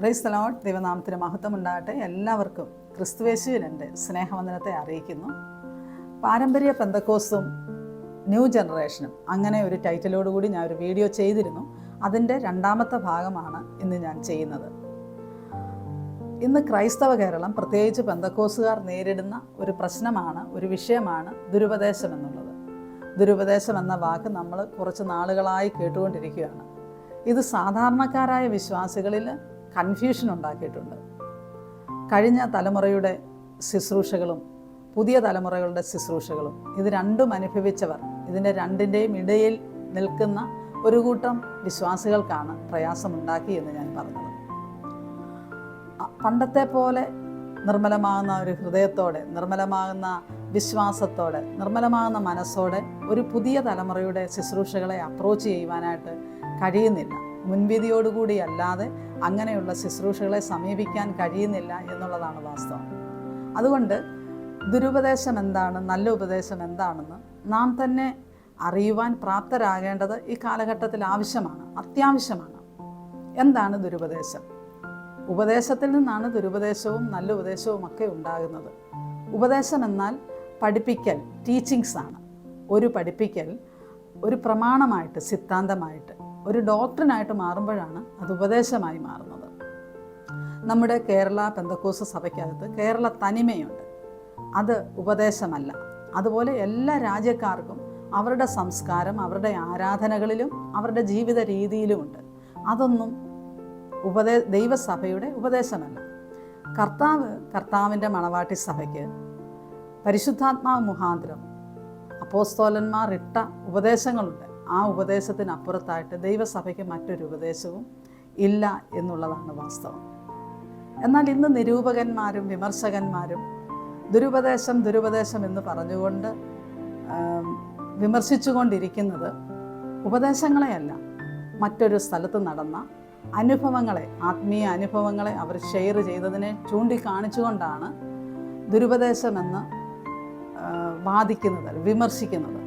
Price തലോട്ട് ദൈവനാമത്തിന് മഹത്വം ഉണ്ടാകട്ടെ. എല്ലാവർക്കും ക്രിസ്തുവേശുവിൽ എന്റെ സ്നേഹവന്ദനത്തെ അറിയിക്കുന്നു. പാരമ്പര്യ പെന്തക്കോസും ന്യൂ ജനറേഷനും അങ്ങനെ ഒരു ടൈറ്റിലോടുകൂടി ഞാൻ ഒരു വീഡിയോ ചെയ്തിരുന്നു. അതിന്റെ രണ്ടാമത്തെ ഭാഗമാണ് ഇന്ന് ഞാൻ ചെയ്യുന്നത്. ഇന്ന് ക്രൈസ്തവ കേരളം പ്രത്യേകിച്ച് പെന്തക്കോസുകാർ നേരിടുന്ന ഒരു പ്രശ്നമാണ് ഒരു വിഷയമാണ് ദുരുപദേശം എന്നുള്ളത്. ദുരുപദേശം എന്ന വാക്ക് നമ്മൾ കുറച്ച് നാളുകളായി കേട്ടുകൊണ്ടിരിക്കുകയാണ്. ഇത് സാധാരണക്കാരായ വിശ്വാസികളിൽ കൺഫ്യൂഷൻ ഉണ്ടാക്കിയിട്ടുണ്ട്. കഴിഞ്ഞ തലമുറയുടെ ശുശ്രൂഷകളും പുതിയ തലമുറകളുടെ ശുശ്രൂഷകളും ഇത് രണ്ടും അനുഭവിച്ചവർ ഇതിന്റെ രണ്ടിന്റെയും ഇടയിൽ നിൽക്കുന്ന ഒരു കൂട്ടം വിശ്വാസികൾക്കാണ് പ്രയാസമുണ്ടാക്കി എന്ന് ഞാൻ പറഞ്ഞത്. പണ്ടത്തെ പോലെ നിർമ്മലമാകുന്ന ഒരു ഹൃദയത്തോടെ നിർമ്മലമാകുന്ന വിശ്വാസത്തോടെ നിർമ്മലമാകുന്ന മനസ്സോടെ ഒരു പുതിയ തലമുറയുടെ ശുശ്രൂഷകളെ അപ്രോച്ച് ചെയ്യുവാനായിട്ട് കഴിയുന്നില്ല. മുൻവിധിയോടുകൂടി അല്ലാതെ അങ്ങനെയുള്ള ശുശ്രൂഷകളെ സമീപിക്കാൻ കഴിയുന്നില്ല എന്നുള്ളതാണ് വാസ്തവം. അതുകൊണ്ട് ദുരുപദേശം എന്താണ് നല്ല ഉപദേശം എന്താണെന്ന് നാം തന്നെ അറിയുവാൻ പ്രാപ്തരാകേണ്ടത് ഈ കാലഘട്ടത്തിൽ ആവശ്യമാണ് അത്യാവശ്യമാണ്. എന്താണ് ദുരുപദേശം? ഉപദേശത്തിൽ നിന്നാണ് ദുരുപദേശവും നല്ല ഉപദേശവും ഒക്കെ ഉണ്ടാകുന്നത്. ഉപദേശം എന്നാൽ പഠിപ്പിക്കൽ ടീച്ചിങ്സ് ആണ്. ഒരു പഠിപ്പിക്കൽ ഒരു പ്രമാണമായിട്ട് സിദ്ധാന്തമായിട്ട്. ഒരു ഡോക്ടറിനായിട്ട് മാറുമ്പോഴാണ് അത് ഉപദേശമായി മാറുന്നത്. നമ്മുടെ കേരള പെന്തക്കോസ് സഭയ്ക്കകത്ത് കേരള തനിമയുണ്ട്. അത് ഉപദേശമല്ല. അതുപോലെ എല്ലാ രാജ്യക്കാർക്കും അവരുടെ സംസ്കാരം അവരുടെ ആരാധനകളിലും അവരുടെ ജീവിത രീതിയിലുമുണ്ട്. അതൊന്നും ഉപദേ ദൈവസഭയുടെ ഉപദേശമല്ല. കർത്താവ് കർത്താവിന്റെ മണവാട്ടി സഭയ്ക്ക് പരിശുദ്ധാത്മാവ് മുഖാന്തരം അപ്പോസ്തോലന്മാർ ഇട്ട ഉപദേശങ്ങളുണ്ട്. ആ ഉപദേശത്തിനപ്പുറത്തായിട്ട് ദൈവസഭയ്ക്ക് മറ്റൊരു ഉപദേശവും ഇല്ല എന്നുള്ളതാണ് വാസ്തവം. എന്നാൽ ഇന്ന് നിരൂപകന്മാരും വിമർശകന്മാരും ദുരുപദേശം ദുരുപദേശം എന്ന് പറഞ്ഞുകൊണ്ട് വിമർശിച്ചുകൊണ്ടിരിക്കുന്നത് ഉപദേശങ്ങളെയല്ല. മറ്റൊരു സ്ഥലത്ത് നടന്ന അനുഭവങ്ങളെ ആത്മീയ അനുഭവങ്ങളെ അവർ ഷെയർ ചെയ്തതിനെ ചൂണ്ടിക്കാണിച്ചുകൊണ്ടാണ് ദുരുപദേശമെന്ന് വാദിക്കുന്നത് വിമർശിക്കുന്നത്.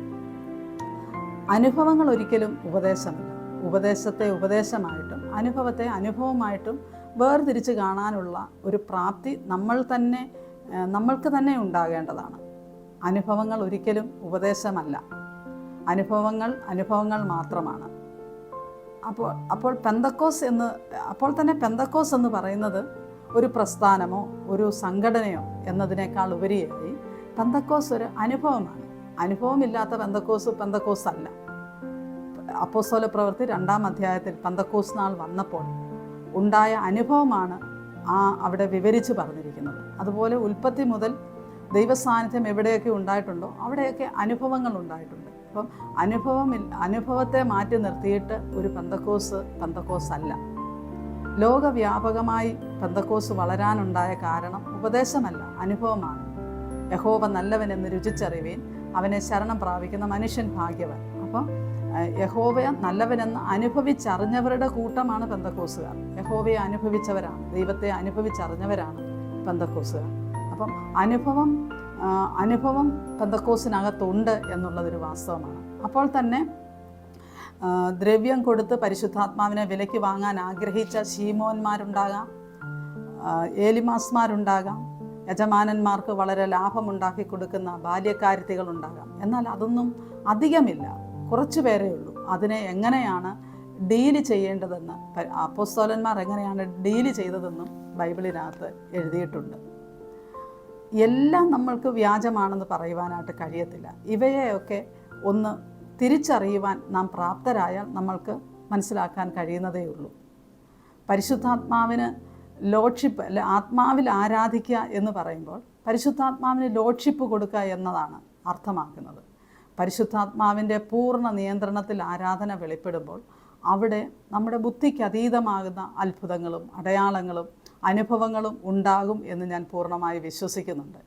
അനുഭവങ്ങൾ ഒരിക്കലും ഉപദേശമല്ല. ഉപദേശത്തെ ഉപദേശമായിട്ടും അനുഭവത്തെ അനുഭവമായിട്ടും വേർതിരിച്ച് കാണാനുള്ള ഒരു പ്രാപ്തി നമ്മൾ തന്നെ നമ്മൾക്ക് തന്നെ ഉണ്ടാകേണ്ടതാണ്. അനുഭവങ്ങൾ ഒരിക്കലും ഉപദേശമല്ല. അനുഭവങ്ങൾ അനുഭവങ്ങൾ മാത്രമാണ്. അപ്പോൾ അപ്പോൾ പെന്തക്കോസ് എന്ന് അപ്പോൾ തന്നെ പെന്തക്കോസ് എന്ന് പറയുന്നത് ഒരു പ്രസ്ഥാനമോ ഒരു സംഘടനയോ എന്നതിനേക്കാൾ ഉപരിയായി പെന്തക്കോസ് ഒരു അനുഭവമാണ്. അനുഭവമില്ലാത്ത പെന്തക്കോസ് പെന്തക്കോസ് അല്ല. അപ്പോസ്തല പ്രവൃത്തി രണ്ടാം അധ്യായത്തിൽ പന്തക്കോസ് നാൾ വന്നപ്പോൾ ഉണ്ടായ അനുഭവമാണ് ആ അവിടെ വിവരിച്ച് പറഞ്ഞിരിക്കുന്നത്. അതുപോലെ ഉൽപ്പത്തി മുതൽ ദൈവസാന്നിധ്യം എവിടെയൊക്കെ ഉണ്ടായിട്ടുണ്ടോ അവിടെയൊക്കെ അനുഭവങ്ങൾ ഉണ്ടായിട്ടുണ്ട്. അപ്പം അനുഭവം അനുഭവത്തെ മാറ്റി നിർത്തിയിട്ട് ഒരു പന്തക്കോസ് പന്തക്കോസ് അല്ല ലോകവ്യാപകമായി പന്തക്കോസ് വളരാനുണ്ടായ കാരണം ഉപദേശമല്ല അനുഭവമാണ്. യഹോവ നല്ലവൻ എന്ന് രുചിച്ചറിവീൻ അവനെ ശരണം പ്രാപിക്കുന്ന മനുഷ്യൻ ഭാഗ്യവൻ. അപ്പം യഹോവയ നല്ലവനെന്ന് അനുഭവിച്ചറിഞ്ഞവരുടെ കൂട്ടമാണ് പെന്തക്കോസുകാർ. യഹോവയെ അനുഭവിച്ചവരാണ്. ദൈവത്തെ അനുഭവിച്ചറിഞ്ഞവരാണ് പെന്തക്കോസുകാർ. അപ്പം അനുഭവം അനുഭവം പെന്തക്കോസിനകത്തുണ്ട് എന്നുള്ളതൊരു വാസ്തവമാണ്. അപ്പോൾ തന്നെ ദ്രവ്യം കൊടുത്ത് പരിശുദ്ധാത്മാവിനെ വിലയ്ക്ക് വാങ്ങാൻ ആഗ്രഹിച്ച ശീമോന്മാരുണ്ടാകാം ഏലിമാസ്മാരുണ്ടാകാം യജമാനന്മാർക്ക് വളരെ ലാഭമുണ്ടാക്കി കൊടുക്കുന്ന ബാല്യക്കാരുത്തികളുണ്ടാകാം. എന്നാൽ അതൊന്നും അധികമില്ല. കുറച്ച് പേരേ ഉള്ളൂ. അതിനെ എങ്ങനെയാണ് ഡീൽ ചെയ്യേണ്ടതെന്ന് അപ്പോസ്തോലന്മാർ എങ്ങനെയാണ് ഡീൽ ചെയ്തതെന്നും ബൈബിളിനകത്ത് എഴുതിയിട്ടുണ്ട്. എല്ലാം നമ്മൾക്ക് വ്യാജമാണെന്ന് പറയുവാനായിട്ട് കഴിയത്തില്ല. ഇവയെയൊക്കെ ഒന്ന് തിരിച്ചറിയുവാൻ നാം പ്രാപ്തരായാൽ നമ്മൾക്ക് മനസ്സിലാക്കാൻ കഴിയുന്നതേ ഉള്ളൂ. പരിശുദ്ധാത്മാവിന് ലോഡ്ഷിപ്പ് അല്ലെ ആത്മാവിൽ ആരാധിക്കുക എന്ന് പറയുമ്പോൾ പരിശുദ്ധാത്മാവിന് ലോഡ്ഷിപ്പ് കൊടുക്കുക എന്നതാണ് അർത്ഥമാക്കുന്നത്. പരിശുദ്ധാത്മാവിന്റെ പൂർണ നിയന്ത്രണത്തിൽ ആരാധന വെളിപ്പെടുമ്പോൾ അവിടെ നമ്മുടെ ബുദ്ധിക്ക് അതീതമാകുന്ന അത്ഭുതങ്ങളും അടയാളങ്ങളും അനുഭവങ്ങളും ഉണ്ടാകും എന്ന് ഞാൻ പൂർണമായി വിശ്വസിക്കുന്നുണ്ട്.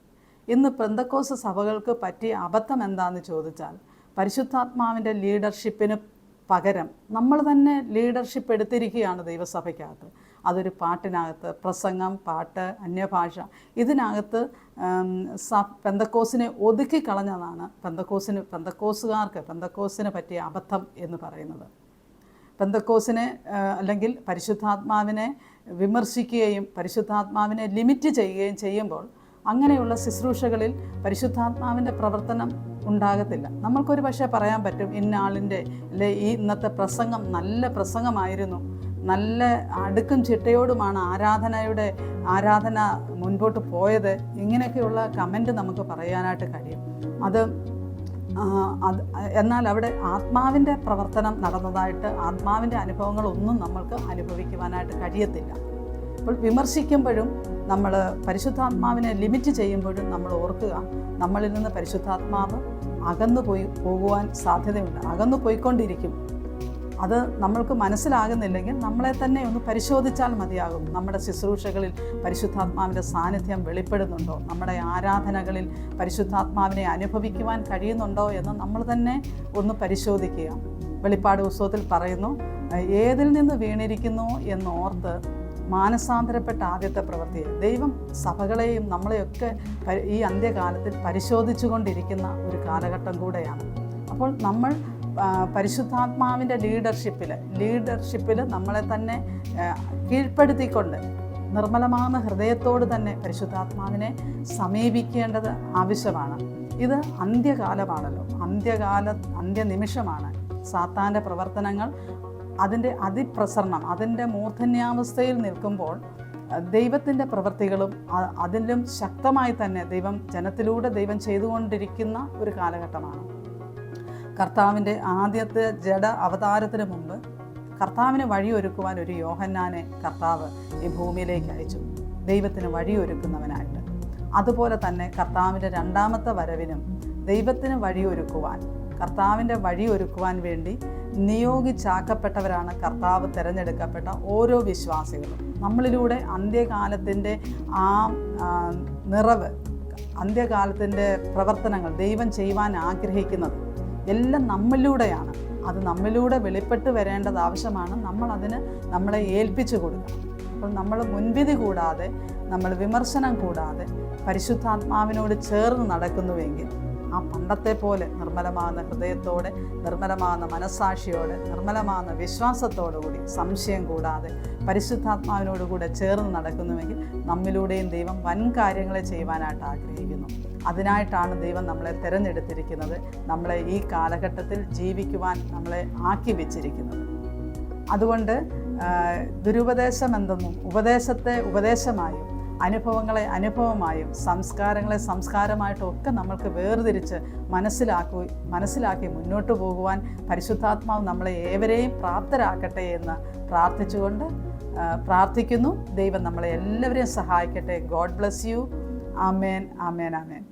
ഇന്ന് പെന്തക്കോസ് സഭകൾക്ക് പറ്റിയ അബദ്ധം എന്താണെന്ന് ചോദിച്ചാൽ പരിശുദ്ധാത്മാവിന്റെ ലീഡർഷിപ്പിന് പകരം നമ്മൾ തന്നെ ലീഡർഷിപ്പ് എടുത്തിരിക്കുകയാണ് ദൈവസഭയ്ക്കകത്ത്. അതൊരു പാട്ടിനകത്ത് പ്രസംഗം പാട്ട് അന്യഭാഷ ഇതിനകത്ത് പെന്തക്കോസിനെ ഒതുക്കി കളഞ്ഞതാണ് പെന്തക്കോസിന് പെന്തക്കോസുകാർക്ക് പെന്തക്കോസിന് പറ്റിയ അബദ്ധം എന്ന് പറയുന്നത്. പെന്തക്കോസിനെ അല്ലെങ്കിൽ പരിശുദ്ധാത്മാവിനെ വിമർശിക്കുകയും പരിശുദ്ധാത്മാവിനെ ലിമിറ്റ് ചെയ്യുകയും ചെയ്യുമ്പോൾ അങ്ങനെയുള്ള ശുശ്രൂഷകളിൽ പരിശുദ്ധാത്മാവിന്റെ പ്രവർത്തനം ഉണ്ടാകത്തില്ല. നമ്മൾക്കൊരു പക്ഷേ പറയാൻ പറ്റും ഇന്ന ആളിന്റെ അല്ലെ ഈ ഇന്നത്തെ പ്രസംഗം നല്ല പ്രസംഗമായിരുന്നു. നല്ല അടുക്കും ചിട്ടയോടുമാണ് ആരാധനയുടെ ആരാധന മുൻപോട്ട് പോയത്. ഇങ്ങനെയൊക്കെയുള്ള കമന്റ് നമുക്ക് പറയാനായിട്ട് കഴിയും. അത് എന്നാൽ അവിടെ ആത്മാവിന്റെ പ്രവർത്തനം നടന്നതായിട്ട് ആത്മാവിന്റെ അനുഭവങ്ങളൊന്നും നമ്മൾക്ക് അനുഭവിക്കുവാനായിട്ട് കഴിയത്തില്ല. അപ്പോൾ വിമർശിക്കുമ്പോഴും നമ്മൾ പരിശുദ്ധാത്മാവിനെ ലിമിറ്റ് ചെയ്യുമ്പോഴും നമ്മൾ ഓർക്കുക നമ്മളിൽ നിന്ന് പരിശുദ്ധാത്മാവ് അകന്നു പോയി പോകുവാൻ സാധ്യതയുണ്ട്. അകന്നു പോയിക്കൊണ്ടിരിക്കും അത് നമ്മൾക്ക് മനസ്സിലാകുന്നില്ലെങ്കിൽ നമ്മളെ തന്നെ ഒന്ന് പരിശോധിച്ചാൽ മതിയാകും. നമ്മുടെ ശുശ്രൂഷകളിൽ പരിശുദ്ധാത്മാവിന്റെ സാന്നിധ്യം വെളിപ്പെടുന്നുണ്ടോ? നമ്മുടെ ആരാധനകളിൽ പരിശുദ്ധാത്മാവിനെ അനുഭവിക്കുവാൻ കഴിയുന്നുണ്ടോ എന്ന് നമ്മൾ തന്നെ ഒന്ന് പരിശോധിക്കുക. വെളിപ്പാട് ഉത്സവത്തിൽ പറയുന്നു ഏതിൽ നിന്ന് വീണിരിക്കുന്നു എന്നോർത്ത് മാനസാന്തരപ്പെട്ട ആദ്യത്തെ പ്രവൃത്തി ദൈവം സഭകളെയും നമ്മളെയൊക്കെ ഈ അന്ത്യകാലത്തിൽ പരിശോധിച്ചുകൊണ്ടിരിക്കുന്ന ഒരു കാലഘട്ടം കൂടെയാണ്. അപ്പോൾ നമ്മൾ പരിശുദ്ധാത്മാവിന്റെ ലീഡർഷിപ്പിൽ ലീഡർഷിപ്പിൽ നമ്മളെ തന്നെ കീഴ്പ്പെടുത്തിക്കൊണ്ട് നിർമ്മലമാകുന്ന ഹൃദയത്തോട് തന്നെ പരിശുദ്ധാത്മാവിനെ സമീപിക്കേണ്ടത് ആവശ്യമാണ്. ഇത് അന്ത്യകാലമാണല്ലോ. അന്ത്യകാല അന്ത്യനിമിഷമാണ് സാത്താന്റെ പ്രവർത്തനങ്ങൾ. അതിന്റെ അതിപ്രസരണം അതിന്റെ മൂർധന്യാവസ്ഥയിൽ നിൽക്കുമ്പോൾ ദൈവത്തിന്റെ പ്രവൃത്തികളും അതിലും ശക്തമായി തന്നെ ദൈവം ജനത്തിലൂടെ ദൈവം ചെയ്തുകൊണ്ടിരിക്കുന്ന ഒരു കാലഘട്ടമാണ്. കർത്താവിന്റെ ആദ്യത്തെ ജഡ അവതാരത്തിന് മുമ്പ് കർത്താവിന് വഴിയൊരുക്കുവാൻ ഒരു യോഹന്നാനെ കർത്താവ് ഈ ഭൂമിയിലേക്ക് അയച്ചു. ദൈവത്തിന് വഴിയൊരുക്കുന്നവനായിട്ട്. അതുപോലെ തന്നെ കർത്താവിന്റെ രണ്ടാമത്തെ വരവിനും ദൈവത്തിന് വഴിയൊരുക്കുവാൻ കർത്താവിന്റെ വഴിയൊരുക്കുവാൻ വേണ്ടി നിയോഗിച്ചാക്കപ്പെട്ടവരാണ് കർത്താവ് തിരഞ്ഞെടുക്കപ്പെട്ട ഓരോ വിശ്വാസികളും. നമ്മളിലൂടെ അന്ത്യകാലത്തിന്റെ ആ നിറവ് അന്ത്യകാലത്തിന്റെ പ്രവർത്തനങ്ങൾ ദൈവം ചെയ്യുവാൻ ആഗ്രഹിക്കുന്നത് എല്ലാം നമ്മളിലൂടെയാണ് അത് നമ്മളിലൂടെ വെളിപ്പെട്ട് വരേണ്ടത് ആവശ്യമാണ്. നമ്മളതിന് നമ്മളെ ഏൽപ്പിച്ചു കൊടുക്കണം. അപ്പോൾ നമ്മൾ മുൻവിധി കൂടാതെ നമ്മൾ വിമർശനം കൂടാതെ പരിശുദ്ധാത്മാവിനോട് ചേർന്ന് നടക്കുന്നുവെങ്കിൽ ആ പണ്ടത്തെ പോലെ നിർമ്മലമാകുന്ന ഹൃദയത്തോടെ നിർമ്മലമാകുന്ന മനസാക്ഷിയോടെ നിർമ്മലമാകുന്ന വിശ്വാസത്തോടുകൂടി സംശയം കൂടാതെ പരിശുദ്ധാത്മാവിനോടുകൂടെ ചേർന്ന് നടക്കുന്നുവെങ്കിൽ നമ്മിലൂടെയും ദൈവം വൻ കാര്യങ്ങളെ ചെയ്യുവാനായിട്ട് ആഗ്രഹിക്കുന്നു. അതിനായിട്ടാണ് ദൈവം നമ്മളെ തിരഞ്ഞെടുത്തിരിക്കുന്നത് നമ്മളെ ഈ കാലഘട്ടത്തിൽ ജീവിക്കുവാൻ നമ്മളെ ആക്കി വെച്ചിരിക്കുന്നത്. അതുകൊണ്ട് ദുരുപദേശം എന്തെന്നും ഉപദേശത്തെ ഉപദേശമായും അനുഭവങ്ങളെ അനുഭവമായും സംസ്കാരങ്ങളെ സംസ്കാരമായിട്ടും ഒക്കെ നമ്മൾക്ക് വേർതിരിച്ച് മനസ്സിലാക്കി മനസ്സിലാക്കി മുന്നോട്ട് പോകുവാൻ പരിശുദ്ധാത്മാവ് നമ്മളെ ഏവരെയും പ്രാപ്തരാക്കട്ടെ എന്ന് പ്രാർത്ഥിച്ചുകൊണ്ട് പ്രാർത്ഥിക്കുന്നു. ദൈവം നമ്മളെ എല്ലാവരെയും സഹായിക്കട്ടെ. God bless you amen amen amen